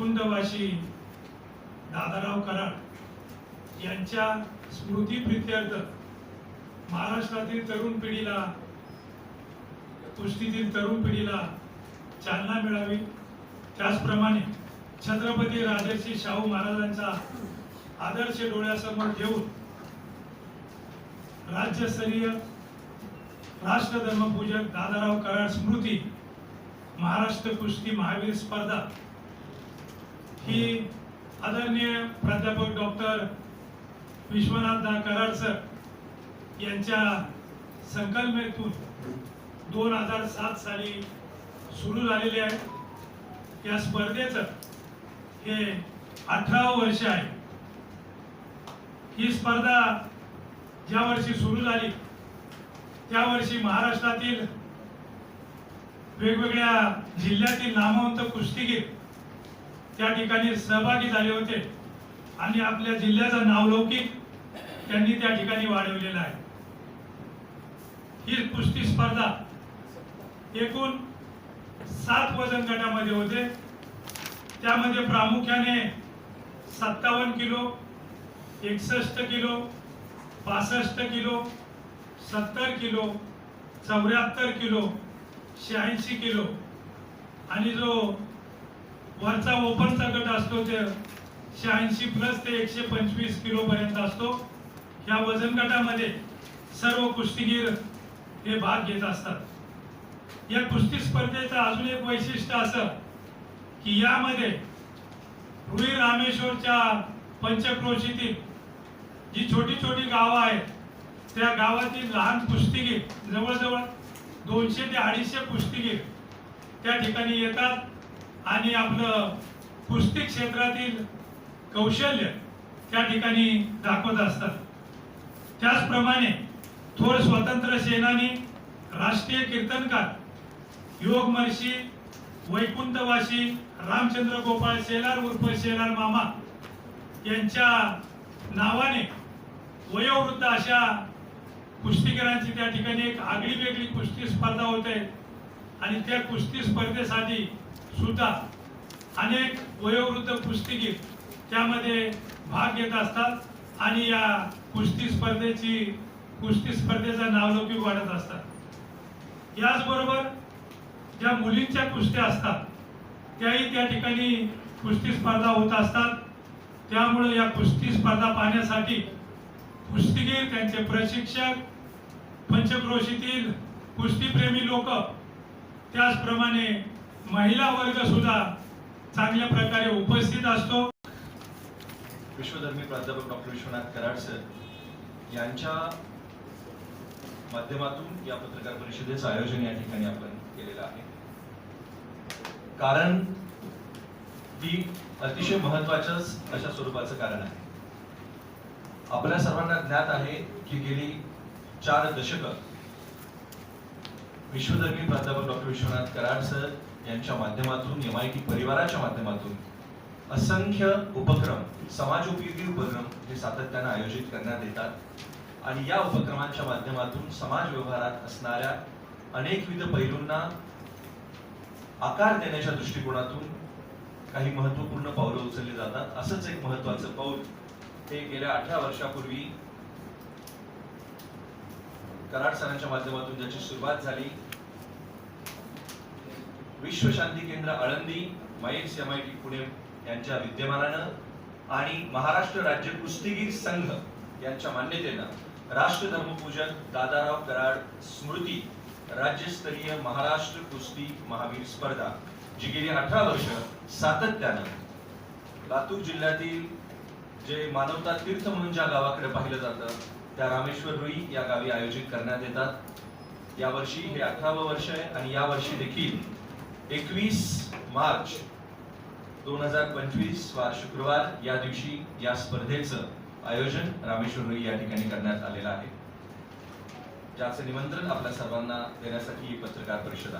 वैकुंठवासी दादाराव कराड यांच्या स्मृती प्रित्यर्थ महाराष्ट्रातील तरुण पिढीला कुस्तीतील तरुण पिढीला चालना मिळावी. त्याचप्रमाणे छत्रपती राजर्षी शाहू महाराजांचा आदर्श डोळ्यासमोर ठेवून राज्यस्तरीय राष्ट्रधर्मपूजक दादाराव कराड स्मृती महाराष्ट्र कुस्ती महावीर स्पर्धा ही आदरणीय प्राध्यापक डॉक्टर विश्वनाथ कराड सर यांच्या संकल्पनेतून दोन हजार सात साली सुरू झालेले आहे. या स्पर्धेचं हे अठरावं वर्ष आहे. ही स्पर्धा ज्या वर्षी सुरू झाली त्या वर्षी महाराष्ट्रातील वेगवेगळ्या जिल्ह्यातील नामवंत कुस्तीगीर त्या ठिकाणी सहभागी झाले होते. आणि आपल्या जिल्ह्याचा नावलौकिक त्यांनी त्या ठिकाणी वाढवलेला आहे. ही कुस्ती स्पर्धा एकूण सात वजन गटामध्ये होते. त्यामध्ये प्रामुख्याने सत्तावन्न किलो एकसष्ट किलो पासष्ट किलो सत्तर किलो चौऱ्याहत्तर किलो शहाऐंशी किलो. आणि जो वरचा ओपनचा गट असतो ते शहाऐंशी प्लस ते एकशे पंचवीस किलो पर्यंत असतो. या वजन गटामध्ये सर्व कुस्तीगीर हे भाग घेत असतात. या कुस्ती स्पर्धेचं अजून एक वैशिष्ट्य असं की यामध्ये रुई रामेश्वरच्या पंचक्रोशीतील जी छोटी छोटी गावं आहेत त्या गावातील लहान कुस्तीगीर जवळजवळ दोनशे ते अडीचशे कुस्तीगीर त्या ठिकाणी येतात. आणि आपलं कुस्ती क्षेत्रातील कौशल्य त्या ठिकाणी दाखवत असतात. त्याचप्रमाणे थोर स्वतंत्र सेनानी राष्ट्रीय कीर्तनकार योगमर्षी वैकुंठवासी रामचंद्र गोपाळ शेलार उर्फ शेलार मामा यांच्या नावाने वयोवृद्ध अशा कुस्तीगिरांची त्या ठिकाणी एक आगळी वेगळी कुस्ती स्पर्धा होते आणि त्या कुस्ती स्पर्धेसाठी सुद्धा अनेक वयोवृद्ध कुस्तीगीर त्यामध्ये भाग घेत असतात आणि या कुस्ती स्पर्धेची कुस्ती स्पर्धेचा नावलौकिक वाढत असतात. याचबरोबर ज्या मुलींच्या कुस्त्या असतात त्याही त्या ठिकाणी कुस्ती स्पर्धा होत असतात. त्यामुळं या कुस्ती स्पर्धा पाहण्यासाठी कुस्तीगीर त्यांचे प्रशिक्षक पंचक्रोशीतील कुस्तीप्रेमी लोक त्याचप्रमाणे महिला वर्ग सुद्धा चांगल्या प्रकारे उपस्थित असतो. विश्वधर्मी प्राध्यापक डॉक्टर विश्वनाथ कराड सर यांच्या माध्यमातून या पत्रकार परिषदेचं आयोजन या ठिकाणी आपण केलेलं आहे. कारण ही अतिशय महत्वाच्याच अशा स्वरूपाचं कारण आहे. आपल्या सर्वांना ज्ञात आहे की गेली चार दशकं विश्वधर्मी प्राध्यापक डॉक्टर विश्वनाथ कराड सर यांच्या माध्यमातून एम आय टी परिवाराच्या माध्यमातून असंख्य उपक्रम समाजोपयोगी उपक्रम हे सातत्यानं आयोजित करण्यात येतात. आणि या उपक्रमांच्या माध्यमातून समाज व्यवहारात असणाऱ्या अनेकविध पैलूंना आकार देण्याच्या दृष्टिकोनातून काही महत्त्वपूर्ण पावलं उचलली जातात. असंच एक महत्वाचं पाऊल हे गेल्या अठरा वर्षापूर्वी कराड सरांच्या माध्यमातून ज्याची सुरुवात झाली. विश्व शांती केंद्र आळंदी माईल्स एम आय टी पुणे यांच्या विद्यमानानं आणि महाराष्ट्र राज्य कुस्तीगीर संघ यांच्या मान्यतेनं राष्ट्र धर्मपूजन दादाराव कराड स्मृती राज्यस्तरीय महाराष्ट्र कुस्ती महावीर स्पर्धा जी गेली अठरा वर्ष सातत्यानं लातूर जिल्ह्यातील जे मानवता तीर्थ म्हणून ज्या गावाकडे पाहिलं जातं त्या रामेश्वर रुई या गावी आयोजित करण्यात येतात. यावर्षी हे अठरावं वर्ष आहे आणि या वर्षी देखील एकवीस मार्च दोन हजार पंचवीस वार शुक्रवार या दिवशी या स्पर्धेचं आयोजन रामेश्वर रुई या ठिकाणी करण्यात आलेलं आहे. ज्याचं निमंत्रण आपल्या सर्वांना देण्यासाठी ही पत्रकार परिषद आहे.